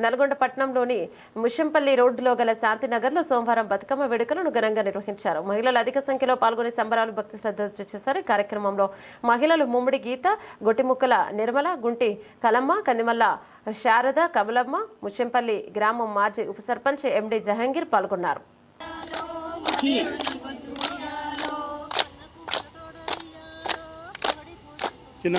నల్గొండ పట్టణంలోని ముషంపల్లి రోడ్డులో గల శాంతినగర్లో సోమవారం బతుకమ్మ వేడుకలను ఘనంగా నిర్వహించారు. మహిళలు అధిక సంఖ్యలో పాల్గొని సంబరాలు భక్తి శ్రద్ధలతో చేశారు. ఈ కార్యక్రమంలో మహిళలు ముమ్మిడి గీత గొట్టిముక్కల నిర్మల గుంటి కలమ్మ కందిమల్ల శారద కమలమ్మ ముషంపల్లి గ్రామం మాజీ ఉప సర్పంచ్ ఎండి జహంగీర్ పాల్గొన్నారు. చిన్న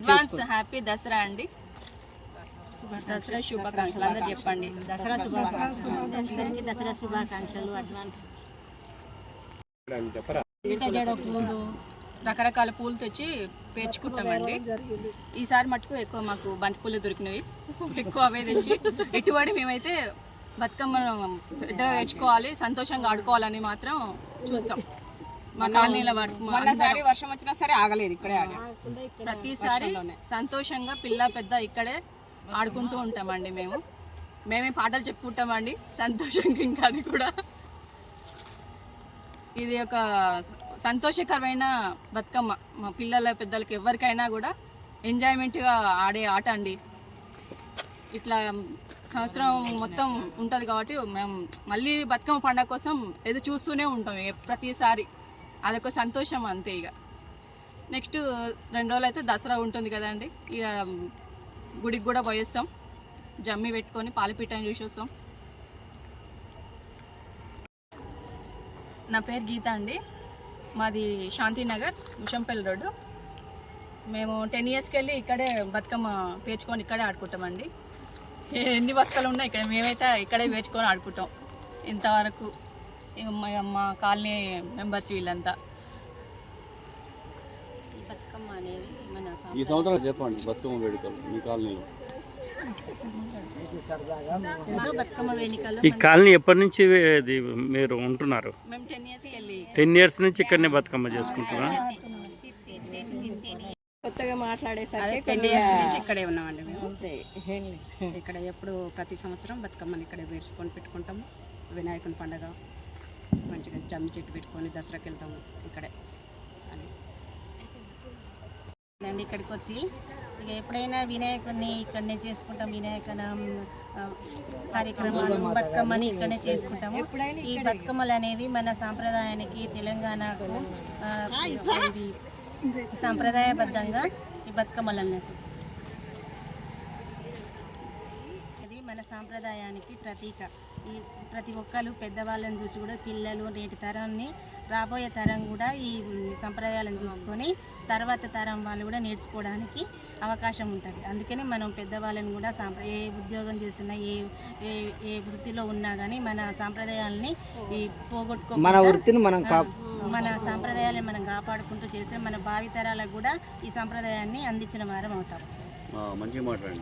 అడ్వాన్స్ హ్యాపీ దసరా అండి. దసరా శుభాకాంక్షలు అందరు చెప్పండి. దసరా శుభాకాంక్షలు. దసరా శుభాకాంక్షలు అడ్వాన్స్. రకరకాల పూలు తెచ్చి పేర్చుకుంటామండి. ఈసారి మటుకు ఎక్కువ మాకు బంతి పూలు దొరికినవి. ఎక్కువ అవే తెచ్చి ఎటువంటి మేమైతే బతుకమ్మ పెద్దగా పేర్చుకోవాలి సంతోషంగా ఆడుకోవాలని మాత్రం చూస్తాం. మా కాలనీల వరకు మొన్నసారి వర్షం వచ్చినా సరే ఆగలేదు ఇక్కడే ఆడాం ప్రతిసారి సంతోషంగా పిల్ల పెద్ద ఇక్కడే ఆడుకుంటూ ఉంటామండి మేము. మేమే పాటలు చెప్పుకుంటామండి. సంతోషంగా ఇంకా అది కూడా. ఇది ఒక సంతోషకరమైన బతుకమ్మ. మా పిల్లల పెద్దలకి ఎవరికైనా కూడా ఎంజాయ్మెంట్గా ఆడే ఆట అండి. ఇట్లా సంవత్సరం మొత్తం ఉంటుంది కాబట్టి మేము మళ్ళీ బతుకమ్మ పండగ కోసం ఎదురు చూస్తూనే ఉంటాం ప్రతిసారి. అదొక సంతోషం అంతే ఇక నెక్స్ట్ రెండు రోజులు అయితే దసరా ఉంటుంది కదండి. ఇక గుడికి కూడా పోయేస్తాం. జమ్మి పెట్టుకొని పాలపీఠాన్ని చూసి వస్తాం. నా పేరు గీత అండి. మాది శాంతినగర్ ముషంపల్లి రోడ్డు. మేము టెన్ ఇయర్స్కి వెళ్ళి ఇక్కడే బతుకమ్మ పేర్చుకొని ఇక్కడే ఆడుకుంటామండి. ఎన్ని బతుకలు ఉన్నా ఇక్కడ మేమైతే ఇక్కడే పేర్చుకొని ఆడుకుంటాం. ఇంతవరకు మా- కాలనీ మెంబర్స్ వీళ్ళంతా. ఈ బతుకమ్మ అనేది ఈ సంవత్సరం చెప్పండి బతుకమ్మ వేడుకలు మీ కాలనీలో. ఈ కాలనీ ఎప్పటి నుంచి ఇది మీరు ఉంటున్నారు? మేము టెన్ ఇయర్స్కి వెళ్ళి టెన్ ఇయర్స్ నుంచి ఇక్కడనే బతుకమ్మ చేసుకుంటున్నా కొత్తగా మాట్లాడేసరికి టెన్ ఇయర్స్ నుంచి ఇక్కడే ఉన్నామండి మేము. ఇక్కడ ఎప్పుడు ప్రతి సంవత్సరం బతుకమ్మని ఇక్కడే వేసుకొని పెట్టుకుంటాము. వినాయకుని పండగ మంచిగా జమ్మి చెట్టు పెట్టుకొని దసరాకి వెళ్తాము ఇక్కడే అని. అండి ఇక్కడికి వచ్చి ఇక ఎప్పుడైనా వినాయకుడిని ఇక్కడనే చేసుకుంటాం వినాయకన కార్యక్రమాలు బతుకమ్మని ఇక్కడనే చేసుకుంటాము. ఈ బతుకమ్మలు అనేవి మన సాంప్రదాయానికి తెలంగాణకు సాంప్రదాయబద్ధంగా ఈ బతుకమ్మలు అన్నట్టు. ఇది మన సాంప్రదాయానికి ప్రతీక. ఈ ప్రతి ఒక్కరు పెద్దవాళ్ళని చూసి కూడా పిల్లలు నేటి తరాన్ని రాబోయే తరం కూడా ఈ సంప్రదాయాలను చూసుకొని తర్వాత తరం వాళ్ళు కూడా నేర్చుకోవడానికి అవకాశం ఉంటుంది. అందుకని మనం పెద్దవాళ్ళని కూడా సాంప్ర ఏ ఉద్యోగం చేస్తున్నా ఏ ఏ ఏ వృత్తిలో ఉన్నా కానీ మన సాంప్రదాయాలని ఈ పోగొట్టుకో మన వృత్తిని మనం మన సాంప్రదాయాలను మనం కాపాడుకుంటూ చేస్తే మన భావితరాలకు కూడా ఈ సాంప్రదాయాన్ని అందించిన వారం అవుతాం. మాట్లాడండి